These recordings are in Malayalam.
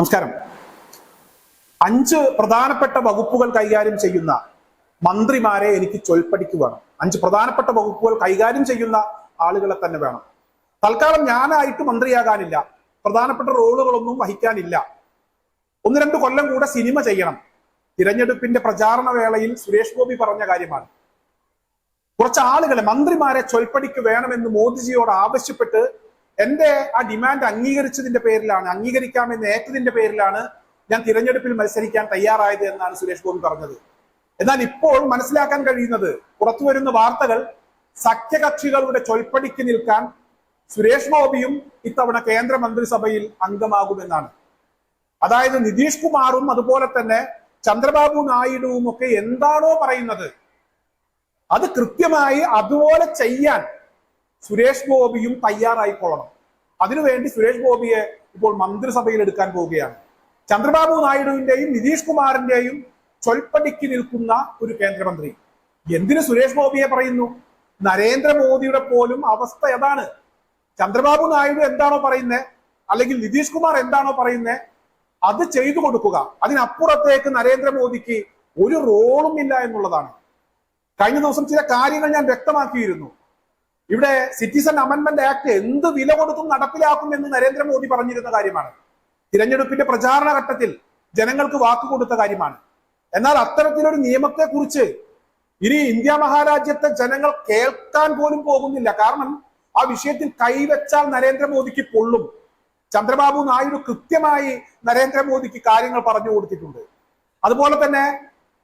നമസ്കാരം. അഞ്ച് പ്രധാനപ്പെട്ട വകുപ്പുകൾ കൈകാര്യം ചെയ്യുന്ന മന്ത്രിമാരെ എനിക്ക് ചൊൽപ്പടിക്ക് വേണം അഞ്ച് പ്രധാനപ്പെട്ട വകുപ്പുകൾ കൈകാര്യം ചെയ്യുന്ന ആളുകളെ തന്നെ വേണം. തൽക്കാലം ഞാനായിട്ട് മന്ത്രിയാകാനില്ല. പ്രധാനപ്പെട്ട റോളുകളൊന്നും വഹിക്കാനില്ല. ഒന്ന് രണ്ട് കൊല്ലം കൂടെ സിനിമ ചെയ്യണം. തിരഞ്ഞെടുപ്പിന്റെ പ്രചാരണ വേളയിൽ സുരേഷ് ഗോപി പറഞ്ഞ കാര്യമാണ്. കുറച്ച് ആളുകളെ മന്ത്രിമാരെ ചൊൽപ്പടിക്ക് വേണമെന്ന് മോദിജിയോട് ആവശ്യപ്പെട്ട് എന്റെ ആ ഡിമാൻഡ് അംഗീകരിച്ചതിന്റെ പേരിലാണ് അംഗീകരിക്കാമെന്ന് ഏറ്റതിന്റെ പേരിലാണ് ഞാൻ തിരഞ്ഞെടുപ്പിൽ മത്സരിക്കാൻ തയ്യാറായത് എന്നാണ് സുരേഷ് ഗോപി പറഞ്ഞത്. എന്നാൽ ഇപ്പോൾ മനസ്സിലാക്കാൻ കഴിയുന്നത് പുറത്തു വരുന്ന വാർത്തകൾ സഖ്യകക്ഷികളുടെ ചൊൽപ്പടിക്ക് നിൽക്കാൻ സുരേഷ് ഗോപിയും ഇത്തവണ കേന്ദ്ര മന്ത്രിസഭയിൽ അംഗമാകുമെന്നാണ്. അതായത് നിതീഷ് കുമാറും അതുപോലെ തന്നെ ചന്ദ്രബാബു നായിഡുവും ഒക്കെ എന്താണോ പറയുന്നത് അത് കൃത്യമായി അതുപോലെ ചെയ്യാൻ സുരേഷ് ഗോപിയും തയ്യാറായിക്കൊള്ളണം അതിനുവേണ്ടി സുരേഷ് ഗോപിയെ ഇപ്പോൾ മന്ത്രിസഭയിൽ എടുക്കാൻ പോവുകയാണ്. ചന്ദ്രബാബു നായിഡുവിന്റെയും നിതീഷ് കുമാറിന്റെയും ചൊൽപ്പടിക്ക് നിൽക്കുന്ന ഒരു കേന്ദ്രമന്ത്രി. എന്തിനു സുരേഷ് ഗോപിയെ പറയുന്നു? നരേന്ദ്രമോദിയുടെ പോലും അവസ്ഥ ഏതാണ്? ചന്ദ്രബാബു നായിഡു എന്താണോ പറയുന്നത് അല്ലെങ്കിൽ നിതീഷ് കുമാർ എന്താണോ പറയുന്നത് അത് ചെയ്തു കൊടുക്കുക. അതിനപ്പുറത്തേക്ക് നരേന്ദ്രമോദിക്ക് ഒരു റോളും ഇല്ല എന്നുള്ളതാണ്. കഴിഞ്ഞ ദിവസം ചില കാര്യങ്ങൾ ഞാൻ വ്യക്തമാക്കിയിരുന്നു. ഇവിടെ സിറ്റിസൺ അമെന്റ്മെന്റ് ആക്ട് എന്ത് വില കൊടുത്തും നടപ്പിലാക്കും എന്ന് നരേന്ദ്രമോദി പറഞ്ഞിരുന്ന കാര്യമാണ്. തിരഞ്ഞെടുപ്പിന്റെ പ്രചാരണ ഘട്ടത്തിൽ ജനങ്ങൾക്ക് വാക്ക് കൊടുത്ത കാര്യമാണ്. എന്നാൽ അത്തരത്തിലൊരു നിയമത്തെ കുറിച്ച് ഇനി ഇന്ത്യ മഹാരാജ്യത്തെ ജനങ്ങൾ കേൾക്കാൻ പോലും പോകുന്നില്ല. കാരണം ആ വിഷയത്തിൽ കൈവച്ചാൽ നരേന്ദ്രമോദിക്ക് പൊള്ളും. ചന്ദ്രബാബു നായിഡു കൃത്യമായി നരേന്ദ്രമോദിക്ക് കാര്യങ്ങൾ പറഞ്ഞു കൊടുത്തിട്ടുണ്ട്. അതുപോലെ തന്നെ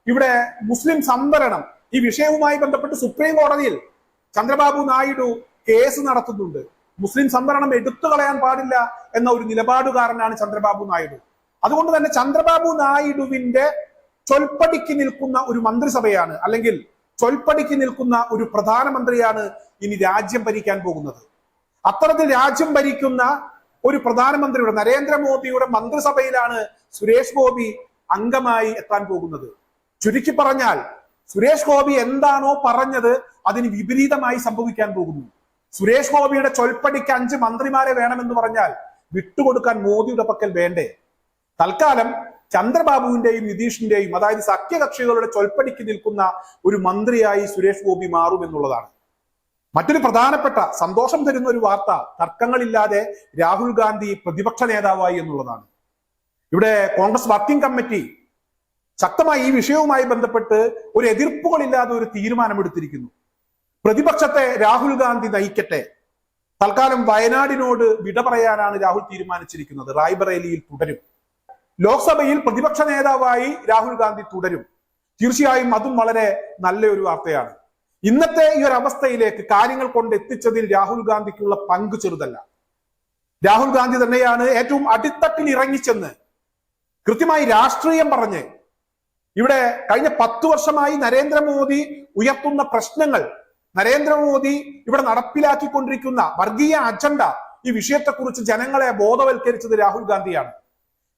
ഇവിടെ മുസ്ലിം സംവരണം ഈ വിഷയവുമായി ബന്ധപ്പെട്ട് സുപ്രീം കോടതിയിൽ ചന്ദ്രബാബു നായിഡു കേസ് നടത്തുന്നുണ്ട്. മുസ്ലിം സംവരണം എടുത്തു കളയാൻ പാടില്ല എന്ന ഒരു നിലപാടുകാരനാണ് ചന്ദ്രബാബു നായിഡു. അതുകൊണ്ട് തന്നെ ചന്ദ്രബാബു നായിഡുവിന്റെ ചൊൽപ്പടിക്ക് നിൽക്കുന്ന ഒരു മന്ത്രിസഭയാണ് അല്ലെങ്കിൽ ചൊൽപ്പടിക്ക് നിൽക്കുന്ന ഒരു പ്രധാനമന്ത്രിയാണ് ഇനി രാജ്യം ഭരിക്കാൻ പോകുന്നത്. അത്തരത്തിൽ രാജ്യം ഭരിക്കുന്ന ഒരു പ്രധാനമന്ത്രിയുടെ നരേന്ദ്രമോദിയുടെ മന്ത്രിസഭയിലാണ് സുരേഷ് ഗോപി അംഗമായി എത്താൻ പോകുന്നത്. ചുരുക്കി പറഞ്ഞാൽ സുരേഷ് ഗോപി എന്താണോ പറഞ്ഞത് അതിന് വിപരീതമായി സംഭവിക്കാൻ പോകുന്നു. സുരേഷ് ഗോപിയുടെ ചൊൽപ്പടിക്ക് അഞ്ച് മന്ത്രിമാരെ വേണമെന്ന് പറഞ്ഞാൽ വിട്ടുകൊടുക്കാൻ മോദിയുടെ പക്കൽ വേണ്ടേ? തൽക്കാലം ചന്ദ്രബാബുവിന്റെയും നിതീഷിന്റെയും അതായത് സഖ്യകക്ഷികളുടെ ചൊൽപ്പടിക്ക് നിൽക്കുന്ന ഒരു മന്ത്രിയായി സുരേഷ് ഗോപി മാറും എന്നുള്ളതാണ്. മറ്റൊരു പ്രധാനപ്പെട്ട സന്തോഷം തരുന്ന ഒരു വാർത്ത തർക്കങ്ങളില്ലാതെ രാഹുൽ ഗാന്ധി പ്രതിപക്ഷ നേതാവായി എന്നുള്ളതാണ്. ഇവിടെ കോൺഗ്രസ് വർക്കിംഗ് കമ്മിറ്റി ശക്തമായി ഈ വിഷയവുമായി ബന്ധപ്പെട്ട് ഒരു എതിർപ്പുകളില്ലാതെ ഒരു തീരുമാനമെടുത്തിരിക്കുന്നു. പ്രതിപക്ഷത്തെ രാഹുൽ ഗാന്ധി നയിക്കട്ടെ. തൽക്കാലം വയനാടിനോട് വിട പറയാനാണ് രാഹുൽ തീരുമാനിച്ചിരിക്കുന്നത്. റായ്ബറേലിയിൽ തുടരും. ലോക്സഭയിൽ പ്രതിപക്ഷ നേതാവായി രാഹുൽ ഗാന്ധി തുടരും. തീർച്ചയായും അതും വളരെ നല്ല ഒരു വാർത്തയാണ്. ഇന്നത്തെ ഈ ഒരു അവസ്ഥയിലേക്ക് കാര്യങ്ങൾ കൊണ്ട് എത്തിച്ചതിൽ രാഹുൽ ഗാന്ധിക്കുള്ള പങ്ക് ചെറുതല്ല. രാഹുൽ ഗാന്ധി തന്നെയാണ് ഏറ്റവും അടിത്തട്ടിൽ ഇറങ്ങിച്ചെന്ന് കൃത്യമായി രാഷ്ട്രീയം പറഞ്ഞ് ഇവിടെ കഴിഞ്ഞ പത്ത് വർഷമായി നരേന്ദ്രമോദി ഉയർത്തുന്ന പ്രശ്നങ്ങൾ നരേന്ദ്രമോദി ഇവിടെ നടപ്പിലാക്കിക്കൊണ്ടിരിക്കുന്ന വർഗീയ അജണ്ട ഈ വിഷയത്തെക്കുറിച്ച് ജനങ്ങളെ ബോധവൽക്കരിച്ചത് രാഹുൽ ഗാന്ധിയാണ്.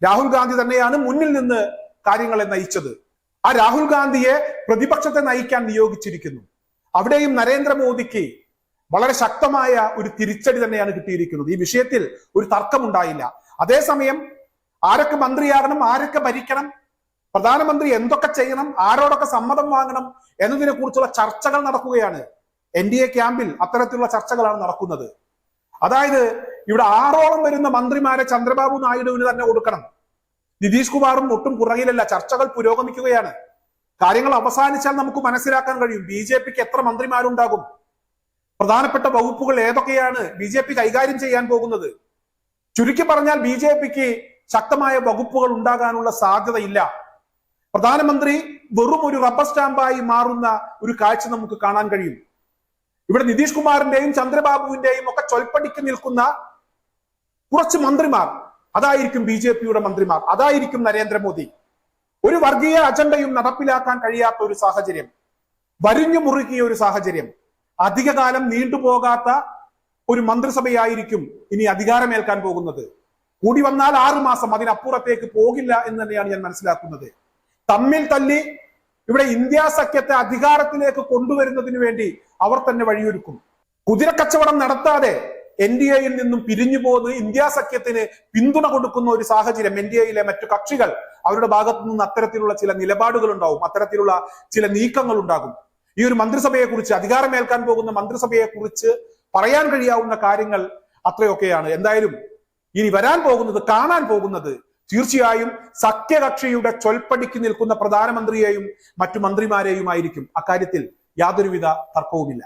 രാഹുൽ ഗാന്ധി തന്നെയാണ് മുന്നിൽ നിന്ന് കാര്യങ്ങളെ നയിച്ചത്. ആ രാഹുൽ ഗാന്ധിയെ പ്രതിപക്ഷത്തെ നയിക്കാൻ നിയോഗിച്ചിരിക്കുന്നു. അവിടെയും നരേന്ദ്രമോദിക്ക് വളരെ ശക്തമായ ഒരു തിരിച്ചടി തന്നെയാണ് കിട്ടിയിരിക്കുന്നത്. ഈ വിഷയത്തിൽ ഒരു തർക്കമുണ്ടായില്ല. അതേസമയം ആരൊക്കെ മന്ത്രിയാകണം ആരൊക്കെ ഭരിക്കണം പ്രധാനമന്ത്രി എന്തൊക്കെ ചെയ്യണം? ആരോടൊക്കെ സമ്മതം വാങ്ങണം? എന്നതിനെ കുറിച്ചുള്ള ചർച്ചകൾ നടക്കുകയാണ്. എൻ ഡി എ ക്യാമ്പിൽ അത്തരത്തിലുള്ള ചർച്ചകളാണ് നടക്കുന്നത്. അതായത് ഇവിടെ ആറോളം വരുന്ന മന്ത്രിമാരെ ചന്ദ്രബാബു നായിഡുവിന് തന്നെ കൊടുക്കണം. നിതീഷ് കുമാറും ഒട്ടും പുറകിലല്ല. ചർച്ചകൾ പുരോഗമിക്കുകയാണ്. കാര്യങ്ങൾ അവസാനിച്ചാൽ നമുക്ക് മനസ്സിലാക്കാൻ കഴിയും. ബി ജെ പിക്ക് എത്ര മന്ത്രിമാരുണ്ടാകും? പ്രധാനപ്പെട്ട വകുപ്പുകൾ ഏതൊക്കെയാണ് ബി ജെ പി കൈകാര്യം ചെയ്യാൻ പോകുന്നത്? ചുരുക്കി പറഞ്ഞാൽ ബി ജെ പിക്ക് ശക്തമായ വകുപ്പുകൾ ഉണ്ടാകാനുള്ള സാധ്യതയില്ല. പ്രധാനമന്ത്രി വെറും ഒരു റബ്ബർ സ്റ്റാമ്പായി മാറുന്ന ഒരു കാഴ്ച നമുക്ക് കാണാൻ കഴിയും. ഇവിടെ നിതീഷ് കുമാറിന്റെയും ചന്ദ്രബാബുവിന്റെയും ഒക്കെ ചൊൽപ്പടിക്ക് നിൽക്കുന്ന കുറച്ച് മന്ത്രിമാർ അതായിരിക്കും ബി ജെ പിയുടെ മന്ത്രിമാർ അതായിരിക്കും നരേന്ദ്രമോദി. ഒരു വർഗീയ അജണ്ടയും നടപ്പിലാക്കാൻ കഴിയാത്ത ഒരു സാഹചര്യം വരിഞ്ഞു മുറുകിയ ഒരു സാഹചര്യം അധികകാലം നീണ്ടുപോകാത്ത ഒരു മന്ത്രിസഭയായിരിക്കും ഇനി അധികാരമേൽക്കാൻ പോകുന്നത്. കൂടി വന്നാൽ ആറു മാസം അതിനപ്പുറത്തേക്ക് പോകില്ല എന്ന് തന്നെയാണ് ഞാൻ മനസ്സിലാക്കുന്നത്. തമ്മിൽ തല്ലി ഇവിടെ ഇന്ത്യ സഖ്യത്തെ അധികാരത്തിലേക്ക് കൊണ്ടുവരുന്നതിന് വേണ്ടി അവർ തന്നെ വഴിയൊരുക്കും. കുതിരക്കച്ചവടം നടത്താതെ എൻ ഡി എയിൽ നിന്നും പിരിഞ്ഞു പോകുന്ന ഇന്ത്യ സഖ്യത്തിന് പിന്തുണ കൊടുക്കുന്ന ഒരു സാഹചര്യം എൻ ഡി എയിലെ മറ്റു കക്ഷികൾ അവരുടെ ഭാഗത്തു നിന്ന് അത്തരത്തിലുള്ള ചില നിലപാടുകൾ ഉണ്ടാവും അത്തരത്തിലുള്ള ചില നീക്കങ്ങൾ ഉണ്ടാകും ഈ ഒരു മന്ത്രിസഭയെ കുറിച്ച് അധികാരമേൽക്കാൻ പോകുന്ന മന്ത്രിസഭയെ കുറിച്ച് പറയാൻ കഴിയാവുന്ന കാര്യങ്ങൾ അത്രയൊക്കെയാണ്. എന്തായാലും ഇനി വരാൻ പോകുന്നത് കാണാൻ പോകുന്നത് തീർച്ചയായും സഖ്യകക്ഷിയുടെ ചൊൽപ്പടിക്ക് നിൽക്കുന്ന പ്രധാനമന്ത്രിയെയും മറ്റു മന്ത്രിമാരെയും ആയിരിക്കും അക്കാര്യത്തിൽ യാതൊരുവിധ തർക്കവുമില്ല.